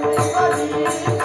করি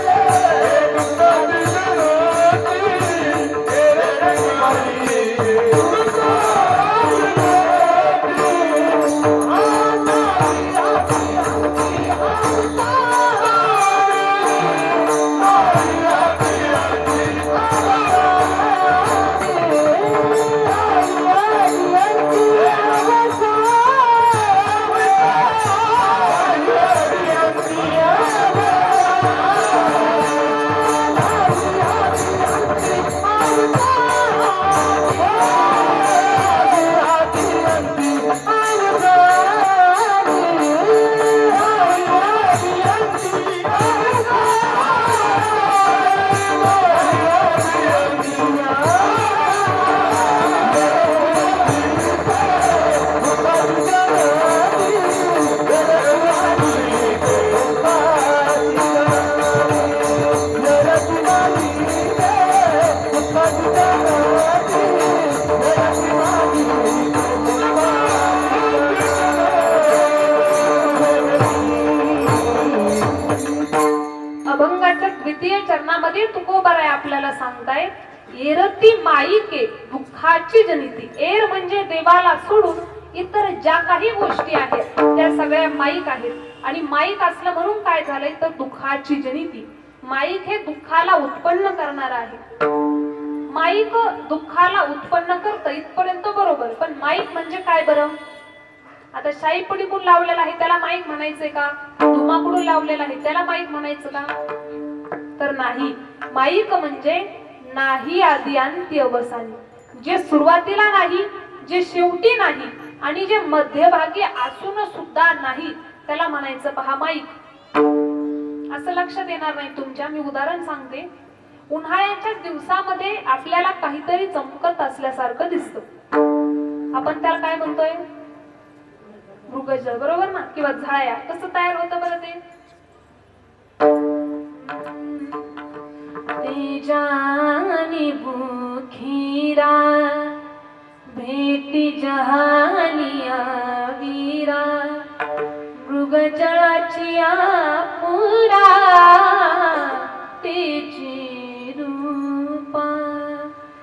द्वितीय चरणामध्ये तुकोबाराय आपल्याला सांगताय. एरती माईके दुःखाची जनिती. एर म्हणजे देवाला सोडून इतर ज्या काही गोष्टी आहेत त्या सगळ्या माईक आहेत. आणि माईक असलं म्हणून काय झालंय? तर दुःखाची जनिती. माईक हे दुःखाला उत्पन्न करणार आहे. माईक दुःखाला उत्पन्न करतं इथपर्यंत बरोबर पण माईक म्हणजे काय बरं? आता शाई पुडीकडून लावलेला आहे? त्याला माईक म्हणायचंय का? धुमाकडून लावलेला आहे. त्याला माईक म्हणायचं का? तर नाही. माईक म्हणजे नाही आदी अंत्य अवसानी जे सुरुवातीला नाही जे शेवटी नाही आणि जे मध्यभागी असून सुद्धा नाही त्याला म्हणायचं पहा माईक. असं लक्षात येणार नाही तुमच्या मी उदाहरण सांगते. उन्हाळ्याच्या दिवसामध्ये आपल्याला काहीतरी चमकत असल्यासारखं दिसत. आपण त्याला काय म्हणतोय? मृगजळ बरोबर ना? किंवा झाळ्या कसं तयार होतं बरं ते? तेजानी बुखीरा भेटी जहानिया वीरा। मृगजळाची पुरा तेची रूपा।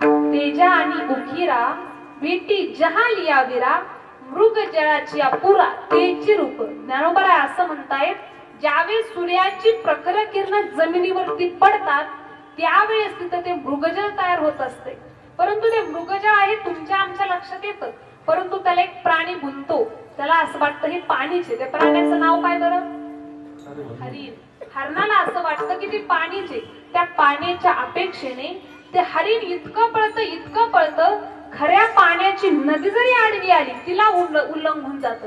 तेजा आणि उखीरा भेटी जहालिया वीरा मृग जळाची अपुरा तेची रूप। ज्ञानोबा असं म्हणतायत ज्यावेळी सूर्याची प्रखर किरण जमिनीवरती पडतात त्यावेळेस तिथं ते मृगजळ तयार होत असते. परंतु ते मृगजळ आहे तुमच्या आमच्या लक्षात येतं. परंतु त्याला एक प्राणी गुंतो त्याला असं वाटतं हे पाणीच आहे. त्या प्राण्याचं नाव काय बरं? हरिण. हरणाला असं वाटतं की ते पाणीच आहे. त्या पाण्याच्या अपेक्षेने ते हरिण इतकं पळतं इतकं पळतं खऱ्या पाण्याची नदी जरी आडवी आली तिला उल्लंघून जात.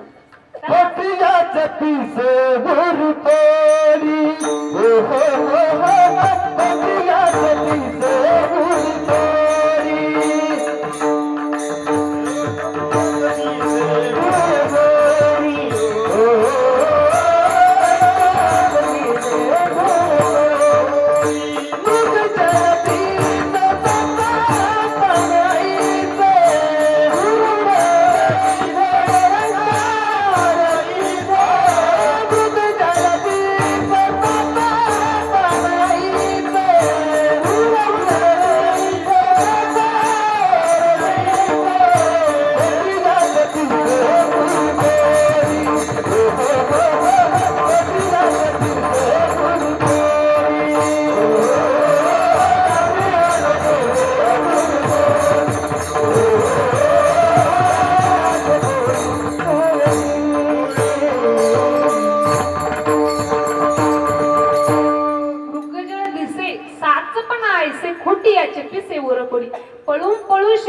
Yeah.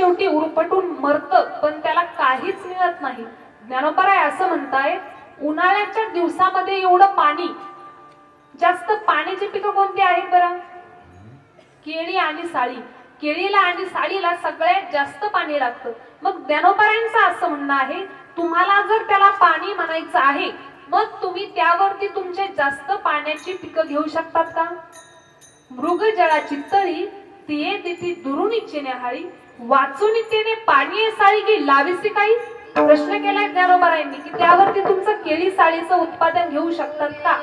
शेवटी उरपटून मरत पण त्याला काहीच मिळत नाही. ज्ञानोपराय असं म्हणताय उन्हाळ्याच्या दिवसामध्ये एवढं पाणी जास्त पाण्याची पिकं कोणती आहेत बरं? केळी आणि साळी. केळीला आणि साळीला सगळ्यात जास्त पाणी लागतं. मग ज्ञानोपरायांचं असं म्हणणं आहे तुम्हाला जर त्याला पाणी म्हणायचं आहे मग तुम्ही त्यावरती तुमचे जास्त पाण्याची पिकं घेऊ शकतात का? मृग जळाची तळी तिये तिथे दुरुनीची नेहाळी वाचून तेने पाणी साळी की लावीसी काही? प्रश्न केलाय ज्ञानोबरायांनी की त्यावरती तुमचं केळी साळीचं उत्पादन घेऊ शकतात का?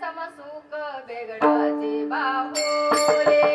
समसुख बेगडाचे बाहुले.